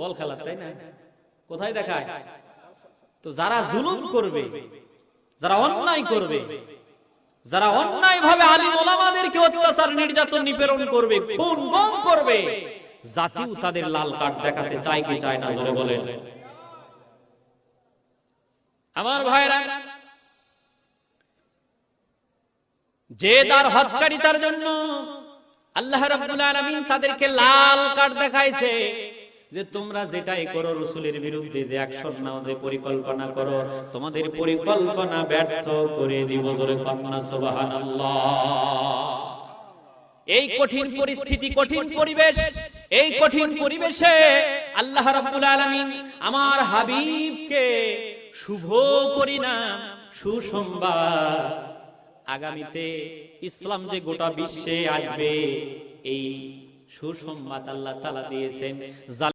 বল খেলা তাই না? কোথায় দেখায়? তো যারা জুলুম করবে যারা অন্যায় করবে যারা অন্যায় ভাবে আলী ওলামাদেরকে অত্যাচার নির্যাতন নিপীড়ন করবে খুন গম করবে। জাতিও তাদের লাল কার্ড দেখাতে চায় কি চায় না জোরে বলেন। আমার ভাইরা যে তার হত্যারিতার জন্য আল্লাহ রাব্বুল আলামিন তাদেরকে লাল কার্ড দেখাইছে। যে তোমরা যেটাই করো রসুলের বিরুদ্ধে, যে অ্যাকশন নাও, যে পরিকল্পনা করো, তোমাদের পরিকল্পনা ব্যর্থ করে দিব এই কঠিন পরিস্থিতি, কঠিন পরিবেশ, এই কঠিন পরিবেশে আল্লাহ রাব্বুল আলামিন আমার হাবিবকে শুভ পরিণাম, সুসংবাদ। আগামীতে ইসলাম যে গোটা বিশ্বে আসবে, এই সুসংবাদ আল্লাহ তাআলা দিয়েছেন।